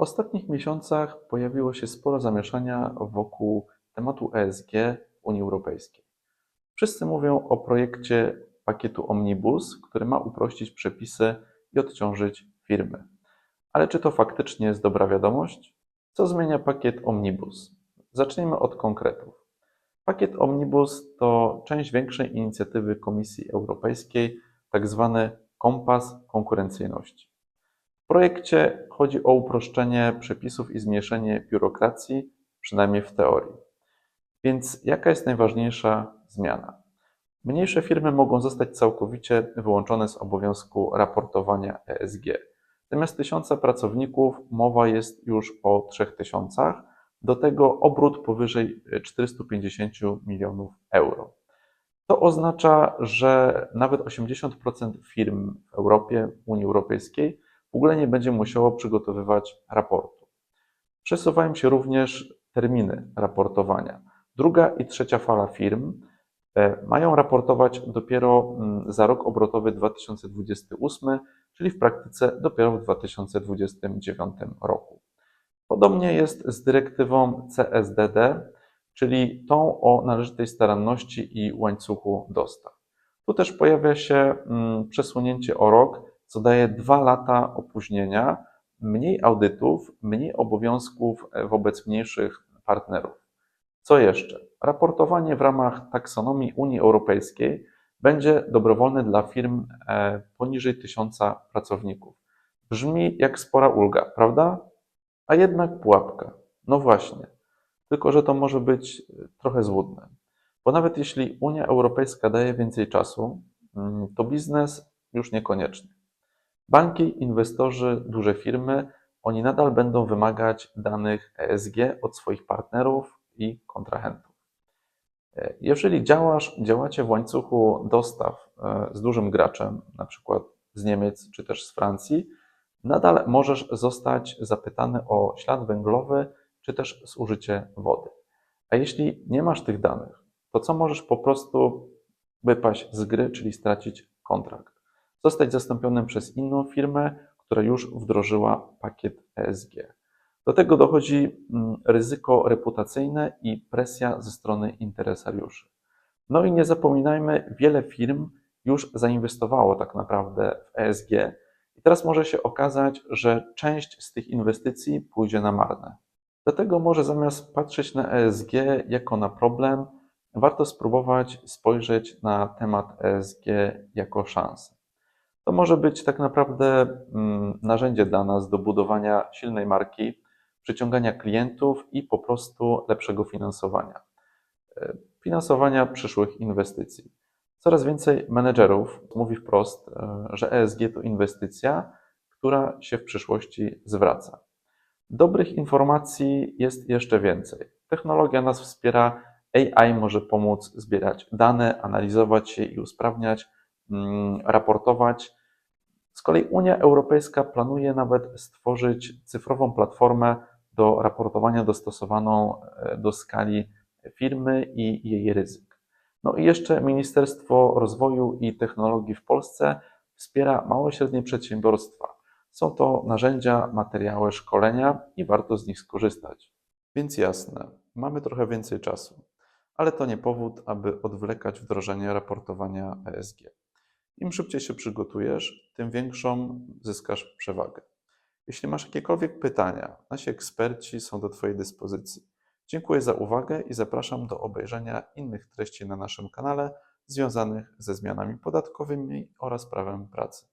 ostatnich miesiącach pojawiło się sporo zamieszania wokół tematu ESG w Unii Europejskiej. Wszyscy mówią o projekcie pakietu Omnibus, który ma uprościć przepisy i odciążyć firmy. Ale czy to faktycznie jest dobra wiadomość? Co zmienia pakiet Omnibus? Zacznijmy od konkretów. Pakiet Omnibus to część większej inicjatywy Komisji Europejskiej, tak zwany kompas konkurencyjności. Projekcie chodzi o uproszczenie przepisów i zmniejszenie biurokracji, przynajmniej w teorii. Więc jaka jest najważniejsza zmiana? Mniejsze firmy mogą zostać całkowicie wyłączone z obowiązku raportowania ESG. Zamiast tysiąca pracowników mowa jest już o 3000, do tego obrót powyżej 450 milionów euro. To oznacza, że nawet 80% firm w Europie, Unii Europejskiej w ogóle nie będzie musiało przygotowywać raportu. Przesuwają się również terminy raportowania. Druga i trzecia fala firm e, mają raportować dopiero mm, za rok obrotowy 2028, czyli w praktyce dopiero w 2029 roku. Podobnie jest z dyrektywą CSDD, czyli tą o należytej staranności i łańcuchu dostaw. Tu też pojawia się mm, przesunięcie o rok, co daje dwa lata opóźnienia, mniej audytów, mniej obowiązków e, wobec mniejszych partnerów. Co jeszcze? Raportowanie w ramach taksonomii Unii Europejskiej będzie dobrowolne dla firm e, poniżej 1000 pracowników. Brzmi jak spora ulga, prawda? A jednak pułapka. No właśnie. Tylko, że to może być e, trochę złudne. Bo nawet jeśli Unia Europejska daje więcej czasu, mm, to biznes już niekoniecznie. Banki, inwestorzy, duże firmy, oni nadal będą wymagać danych ESG od swoich partnerów i kontrahentów. Jeżeli działasz, działacie w łańcuchu dostaw e, z dużym graczem, na przykład z Niemiec czy też z Francji, nadal możesz zostać zapytany o ślad węglowy czy też zużycie wody. A jeśli nie masz tych danych, to co możesz po prostu wypaść z gry, czyli stracić kontrakt? Zostać zastąpionym przez inną firmę, która już wdrożyła pakiet ESG. Do tego dochodzi mm, ryzyko reputacyjne i presja ze strony interesariuszy. No i nie zapominajmy, wiele firm już zainwestowało tak naprawdę w ESG i teraz może się okazać, że część z tych inwestycji pójdzie na marne. Dlatego może zamiast patrzeć na ESG jako na problem, warto spróbować spojrzeć na temat ESG jako szansę. To może być tak naprawdę mm, narzędzie dla nas do budowania silnej marki, przyciągania klientów i po prostu lepszego finansowania. E, Finansowania przyszłych inwestycji. Coraz więcej menedżerów mówi wprost, e, że ESG to inwestycja, która się w przyszłości zwraca. Dobrych informacji jest jeszcze więcej. Technologia nas wspiera, AI może pomóc zbierać dane, analizować je i usprawniać, mm, raportować. Z kolei Unia Europejska planuje nawet stworzyć cyfrową platformę do raportowania dostosowaną e, do skali firmy i jej ryzyk. No i jeszcze Ministerstwo Rozwoju i Technologii w Polsce wspiera małe i średnie przedsiębiorstwa. Są to narzędzia, materiały, szkolenia i warto z nich skorzystać. Więc jasne, mamy trochę więcej czasu, ale to nie powód, aby odwlekać wdrożenie raportowania ESG. Im szybciej się przygotujesz, tym większą zyskasz przewagę. Jeśli masz jakiekolwiek pytania, nasi eksperci są do Twojej dyspozycji. Dziękuję za uwagę i zapraszam do obejrzenia innych treści na naszym kanale związanych ze zmianami podatkowymi oraz prawem pracy.